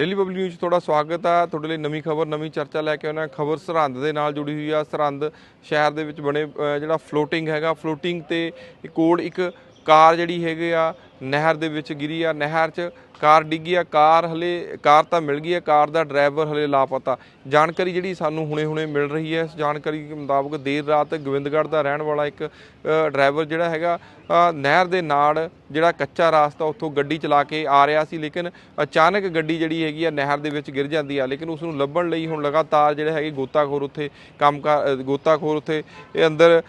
Daily public news 'ਚ ਤੁਹਾਡਾ ਸਵਾਗਤ ਆ। ਤੁਹਾਡੇ ਲਈ ਨਵੀਂ ਖਬਰ, ਨਵੀਂ ਚਰਚਾ ਲੈ ਕੇ ਆਉਣਾ ਖਬਰ ਸਰਹੰਦ ਦੇ ਨਾਲ ਜੁੜੀ ਹੋਈ ਆ। ਸਰਹੰਦ ਸ਼ਹਿਰ ਦੇ ਵਿੱਚ ਬਣੇ ਜਿਹੜਾ ਫਲੋਟਿੰਗ ਹੈਗਾ। ਫਲੋਟਿੰਗ ਤੇ ਕੋਲ ਇੱਕ ਕਾਰ ਜਿਹੜੀ ਹੈਗੀ ਆ ਨਹਿਰ ਦੇ ਵਿੱਚ ਗਿਰੀ ਆ, ਨਹਿਰ 'ਚ ਕਾਰ ਡਿੱਗੀ ਆ, ਕਾਰ ਹਲੇ, ਕਾਰ ਤਾਂ ਮਿਲ ਗਈ ਆ, ਕਾਰ ਦਾ ਡਰਾਈਵਰ ਹਲੇ ਲਾਪਤਾ। ਜਾਣਕਾਰੀ ਜਿਹੜੀ ਸਾਨੂੰ ਹੁਣੇ-ਹੁਣੇ ਮਿਲ ਰਹੀ ਹੈ, ਇਸ ਜਾਣਕਾਰੀ ਦੇ ਮੁਤਾਬਕ ਦੇਰ ਰਾਤ ਗੋਬਿੰਦਗੜ੍ਹ ਦਾ ਰਹਿਣ ਵਾਲਾ ਇੱਕ ਡਰਾਈਵਰ ਜਿਹੜਾ ਹੈਗਾ ਨਹਿਰ ਦੇ ਨਾਲ ਜਿਹੜਾ ਕੱਚਾ ਰਾਸਤਾ ਉੱਥੋਂ ਗੱਡੀ ਚਲਾ ਕੇ ਆ ਰਿਹਾ ਸੀ, ਲੇਕਿਨ ਅਚਾਨਕ ਗੱਡੀ ਜਿਹੜੀ ਹੈਗੀ ਆ ਨਹਿਰ ਦੇ ਵਿੱਚ ਗਿਰ ਜਾਂਦੀ ਆ, ਲੇਕਿਨ ਉਸ ਨੂੰ ਲੱਭਣ ਲਈ ਹੁਣ ਲਗਾਤਾਰ ਜਿਹੜੇ ਹੈਗੇ ਗੋਤਾਖੋਰ ਉੱਥੇ ਕੰਮ ਕਰ ਗੋਤਾਖੋਰ ਉੱਥੇ ਇਹ ਅੰਦਰ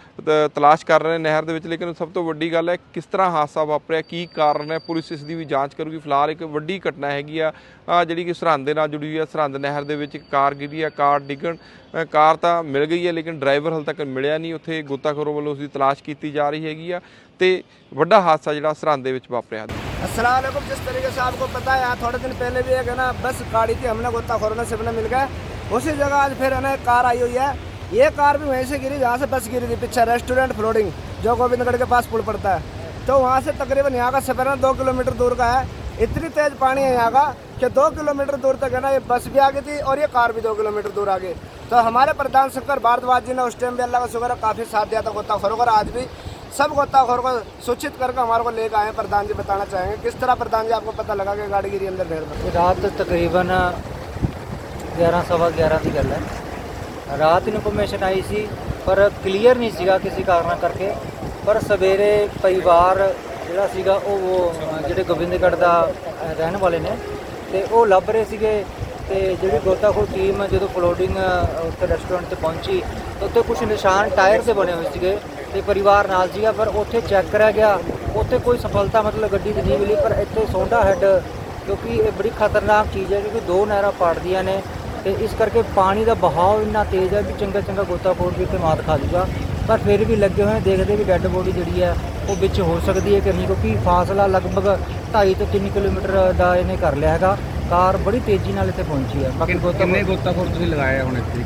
ਤਲਾਸ਼ ਕਰ ਰਹੇ ਨੇ ਨਹਿਰ ਦੇ ਵਿੱਚ, ਲੇਕਿਨ ਸਭ ਤੋਂ ਵੱਡੀ ਗੱਲ ਹੈ ਕਿਸ ਤਰ੍ਹਾਂ ਹਾਦਸਾ ਵਾਪਰਿਆ, ਕੀ ਕਾਰਨ ਹੈ ਪੁਲਿਸ ਇਸ ਦੀ ਵੀ ਜਾਂਚ ਕਰੂਗੀ ਫਿਲਹਾਲ ਇੱਕ ਵੱਡੀ ਘਟਨਾ ਹੈਗੀ ਆ ਆ ਜਿਹੜੀ ਕਿ ਸਰਹੰਦ ਦੇ ਨਾਲ ਜੁੜੀ ਹੋਈ ਹੈ ਸਰਹੰਦ ਨਹਿਰ ਦੇ ਵਿੱਚ ਇੱਕ ਕਾਰ ਗਿਰੀ ਆ ਕਾਰ ਡਿੱਗਣ ਅ, ਕਾਰ ਤਾਂ ਮਿਲ ਗਈ ਹੈ ਲੇਕਿਨ ਡਰਾਈਵਰ ਹਾਲੇ ਤੱਕ ਮਿਲਿਆ ਨਹੀਂ ਉੱਥੇ ਗੋਤਾਖੋਰਾਂ ਵੱਲੋਂ ਉਸ ਦੀ ਤਲਾਸ਼ ਕੀਤੀ ਜਾ ਰਹੀ ਹੈਗੀ ਆ ਤੇ ਵੱਡਾ ਹਾਦਸਾ ਜਿਹੜਾ ਸਰਹੰਦ ਦੇ ਵਿੱਚ ਵਾਪਰਿਆ अस्सलाम वालेकुम जिस तरीके से आपको पता है यहाँ थोड़े दिन पहले भी एक है ना बस गाड़ी थी हमने गोताखोरों ने सबने मिल गए उसी जगह आज फिर है ना एक कार आई हुई है ये कार भी वहीं से गिरी जहाँ से बस गिरी थी पीछे रेस्टोरेंट फ्लोडिंग जो गोविंदगढ़ के पास पुल पड़ता है तो वहाँ से तकरीबन यहाँ का सफेरा दो किलोमीटर दूर का है। इतनी तेज़ पानी है यहाँ का कि दो किलोमीटर दूर तक है ना, ये बस भी आ गई थी और ये कार भी दो किलोमीटर दूर आ गई तो हमारे प्रधान शंकर भारद्वाज जी ने उस टाइम भी अल्लाह का शुक्र काफ़ी साथ दिया था गोताखोरों का आज भी सब गोताखोर को सूचित करके हमारे को लेकर आए प्रधान जी बताना चाहेंगे, किस तरह प्रधान जी आपको पता लगा कि गाड़ी गिरी अंदर ढेर रात तकरीबन ग्यारह, सवा ग्यारह की गल है। रात इन्फॉर्मेशन आई सी, पर क्लियर नहीं सी किसी कारण करके। ਪਰ ਸਵੇਰੇ ਪਰਿਵਾਰ ਜਿਹੜਾ ਸੀਗਾ ਉਹ ਜਿਹੜੇ ਗੋਬਿੰਦਗੜ੍ਹ ਦਾ ਰਹਿਣ ਵਾਲੇ ਨੇ, ਤੇ ਉਹ ਲੱਭ ਰਹੇ ਸੀਗੇ ਤੇ ਜਿਹੜੀ ਗੋਤਾਖੋਰ ਟੀਮ ਜਦੋਂ ਫਲੋਡਿੰਗ ਉੱਥੇ ਰੈਸਟੋਰੈਂਟ ਤੇ ਪਹੁੰਚੀ ਉੱਥੇ ਕੁਝ ਨਿਸ਼ਾਨ ਟਾਇਰ ਦੇ ਬਣੇ ਹੋਏ ਸੀਗੇ ਤੇ ਪਰਿਵਾਰ ਨਾਲ ਸੀਗਾ, ਪਰ ਉੱਥੇ ਚੈੱਕ ਕਰਿਆ ਗਿਆ, ਉੱਥੇ ਕੋਈ ਸਫਲਤਾ ਮਤਲਬ ਗੱਡੀ ਦੀ ਨਹੀਂ ਮਿਲੀ, ਪਰ ਇੱਥੇ ਸੋਂਡਾ ਹੈੱਡ ਕਿਉਂਕਿ ਇਹ ਬੜੀ ਖਤਰਨਾਕ ਚੀਜ਼ ਹੈ, ਕਿਉਂਕਿ ਦੋ ਨਹਿਰਾਂ ਪਾੜਦੀਆਂ ਨੇ, ਤੇ ਇਸ ਕਰਕੇ ਪਾਣੀ ਦਾ ਬਹਾਅ ਇੰਨਾ ਤੇਜ਼ ਹੈ ਵੀ ਚੰਗਾ ਚੰਗਾ ਗੋਤਾਖੋਰ ਵੀ ਇੱਥੇ ਮਾਤ ਖਾ ਜੂਗਾ। ਪਰ ਫਿਰ ਵੀ ਲੱਗੇ ਹੋਏ ਦੇਖਦੇ ਵੀ ਡੈੱਡ ਬੋਡੀ ਜਿਹੜੀ ਹੈ ਉਹ ਵਿੱਚ ਹੋ ਸਕਦੀ ਹੈ ਕਿ ਨਹੀਂ ਕਿਉਂਕਿ ਫਾਸਲਾ ਲਗਭਗ 2.5 ਤੋਂ 3 ਕਿਲੋਮੀਟਰ ਦਾ ਇਹਨੇ ਕਰ ਲਿਆ ਹੈਗਾ। ਕਾਰ ਬੜੀ ਤੇਜ਼ੀ ਨਾਲ ਇੱਥੇ ਪਹੁੰਚੀ ਹੈ ਬਾਕੀ ਕਿੰਨੇ ਗੋਤਾਖੋਰ ਗੋਤਾਖੋਰ ਤੁਸੀਂ ਲਗਾਏ ਆ ਹੁਣ ਇੱਥੇ?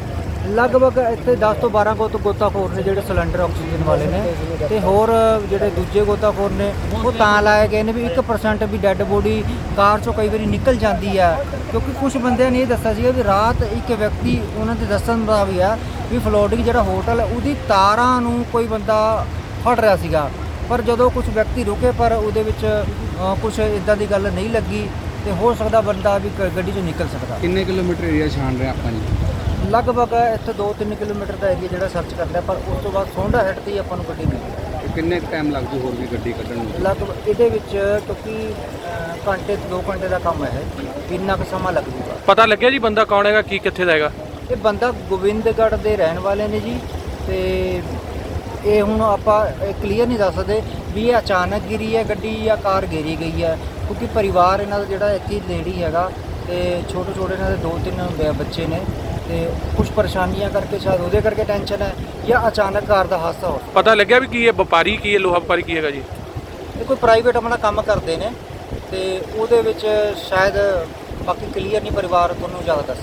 ਲਗਭਗ ਇੱਥੇ 10 ਤੋਂ 12 ਗੋਤ ਗੋਤਾਖੋਰ ਨੇ ਜਿਹੜੇ ਸਿਲੰਡਰ ਆਕਸੀਜਨ ਵਾਲੇ ਨੇ ਤੇ ਹੋਰ ਜਿਹੜੇ ਦੂਜੇ ਗੋਤਾਖੋਰ ਨੇ, ਉਹ ਤਾਂ ਲਾਏ ਗਏ ਨੇ ਵੀ 1% ਵੀ ਡੈੱਡ ਬੋਡੀ ਕਾਰ ਚੋਂ ਕਈ ਵਾਰੀ ਨਿਕਲ ਜਾਂਦੀ ਹੈ ਕਿਉਂਕਿ ਕੁਝ ਬੰਦਿਆਂ ਨੇ ਇਹ ਦੱਸਿਆ ਸੀਗਾ ਵੀ ਰਾਤ ਇੱਕ ਵਿਅਕਤੀ ਉਹਨਾਂ ਦੇ ਦੱਸਣ ਦਾ ਵੀ ਆ ਵੀ ਫਲੋਟਿੰਗ ਜਿਹੜਾ ਹੋਟਲ ਹੈ ਉਹਦੀ ਤਾਰਾਂ ਨੂੰ ਕੋਈ ਬੰਦਾ ਫੜ ਰਿਹਾ ਸੀਗਾ। ਪਰ ਜਦੋਂ ਕੁਝ ਵਿਅਕਤੀ ਰੁਕੇ, ਪਰ ਉਹਦੇ ਵਿੱਚ ਕੁਝ ਇਦਾਂ ਦੀ ਗੱਲ ਨਹੀਂ ਲੱਗੀ ਤੇ ਹੋ ਸਕਦਾ ਬੰਦਾ ਵੀ ਗੱਡੀ ਚੋਂ ਨਿਕਲ ਸਕਦਾ। ਕਿੰਨੇ ਕਿਲੋਮੀਟਰ ਏਰੀਆ ਛਾਣ ਰਿਹਾ ਆਪਾਂ ਜੀ? ਲਗਭਗ ਇੱਥੇ 2-3 ਕਿਲੋਮੀਟਰ ਦਾ ਏਰੀਆ ਜਿਹੜਾ ਸਰਚ ਕਰਦਾ ਪਰ ਉਸ ਤੋਂ ਬਾਅਦ ਸੋਂਡਾ ਹੈਡ ਤੇ ਹੀ ਆਪਾਂ ਨੂੰ ਗੱਡੀ ਮਿਲੀ। ਤੇ ਕਿੰਨੇ ਟਾਈਮ ਲੱਗ ਜੂ ਹੋਰ ਵੀ ਗੱਡੀ ਕੱਢਣ ਨੂੰ? ਲਗਭਗ ਇਹਦੇ ਵਿੱਚ ਕਿਉਂਕਿ ਅਹ, ਘੰਟੇ ਤੋਂ 2 ਘੰਟੇ ਦਾ ਕੰਮ ਹੈ ਇੰਨਾ ਕੁ ਸਮਾਂ ਲੱਗ ਜੂਗਾ। ਪਤਾ ਲੱਗਿਆ ਜੀ ਬੰਦਾ ਕੌਣ ਹੈਗਾ ਕੀ ਕਿੱਥੇ ਦਾ ਹੈਗਾ? ਇਹ ਬੰਦਾ ਗੋਬਿੰਦਗੜ੍ਹ ਦੇ ਰਹਿਣ ਵਾਲੇ ਨੇ ਜੀ ਤੇ ਇਹ ਹੁਣ ਆਪਾਂ ਕਲੀਅਰ ਨਹੀਂ ਦੱਸ ਸਕਦੇ ਵੀ ਇਹ ਅਚਾਨਕ ਗਿਰੀ ਹੈ ਗੱਡੀ ਜਾਂ ਕਾਰ ਗਿਰੀ ਗਈ ਹੈ ਕਿਉਂਕਿ ਪਰਿਵਾਰ ਇਹਨਾਂ ਦਾ ਜਿਹੜਾ ਇੱਥੇ ਲੇਡੀ ਹੈਗਾ ਤੇ ਛੋਟੇ ਛੋਟੇ ਇਹਨਾਂ ਦੇ ਦੋ ਤਿੰਨ ਬ- ਬੱਚੇ ਨੇ। ਤੇ ਕੁਝ ਪਰੇਸ਼ਾਨੀਆਂ ਕਰਕੇ ਸ਼ਾਇਦ ਉਹਦੇ ਕਰਕੇ ਟੈਨਸ਼ਨ ਹੈ ਜਾਂ ਅਚਾਨਕ ਕਾਰ ਦਾ ਹਾਦਸਾ ਹੋ ਪਤਾ ਲੱਗਿਆ ਵੀ ਕੀ ਹੈ ਵਪਾਰੀ ਕੀ ਹੈ ਲੋਹਾ ਵਪਾਰੀ ਕੀ ਹੈਗਾ ਜੀ? ਇਹ ਕੋਈ ਪ੍ਰਾਈਵੇਟ ਆਪਣਾ ਕੰਮ ਕਰਦੇ ਨੇ ਤੇ ਉਹਦੇ ਵਿੱਚ ਸ਼ਾਇਦ ਬਾਕੀ ਕਲੀਅਰ ਨਹੀਂ ਪਰਿਵਾਰ ਤੁਹਾਨੂੰ ਜ਼ਿਆਦਾ ਦੱਸ